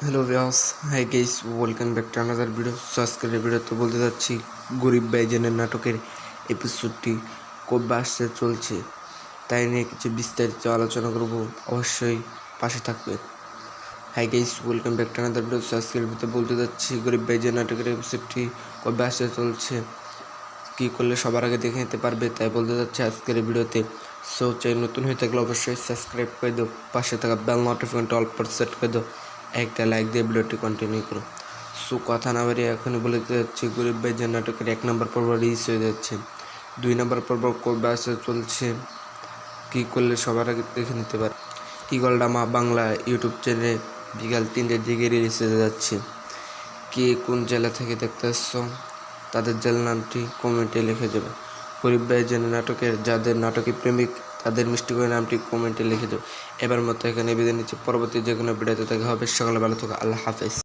Hello viewers hi guys welcome back to another video আজকের ভিডিওতে বলতে যাচ্ছি গরিব বাইজেনের নাটকের এপিসোডটি কবে আসতে চলছে, তাই নিয়ে কিছু বিস্তারিত আলোচনা করব। অবশ্যই পাশে থাকবে hi guys welcome back to another video so আজকের ভিডিওতে বলতে যাচ্ছি গরিব বাইজের নাটকের এপিসোডটি কবে আসতে চলছে, কী করলে সবার আগে দেখে নিতে পারবে, তাই বলতে যাচ্ছে আজকের ভিডিওতে সো চাই নতুন হয়ে থাকলে অবশ্যই সাবস্ক্রাইব করে দাও, পাশে থাকা বেল নোটিফিকেশনটা অল পর সেট করে দাও, একটা লাইক দিয়ে ভিডিওটি কন্টিনিউ করো। সো কথা না বাড়িয়ে এখনই বলে যাচ্ছি, গরিব ভাই যে নাটকের এক নম্বর পর্ব রিলিজ হয়ে যাচ্ছে। দুই নম্বর পর্ব কবে আসে চলছে, কী করলে সবার আগে দেখে নিতে পারে। মা বাংলা ইউটিউব চ্যানেলে বিকাল তিনটের দিকে রিলিজ হয়ে যাচ্ছে। কে কোন জেলা থেকে দেখতে আসছো, তাদের জেলার নামটি কমেন্টে লিখে দেবে। গরিব ভাইয়ের জন্য নাটকের, যাদের নাটকে প্রেমিক, তাদের মিষ্টি করে নামটি কমেন্টে লিখে দেবো এবার মতো এখানে বিদায় নিচ্ছে। পরবর্তী যে কোনো ভিডিওতে দেখা হবে। সকালে ভালো থাকা। আল্লাহ হাফেজ।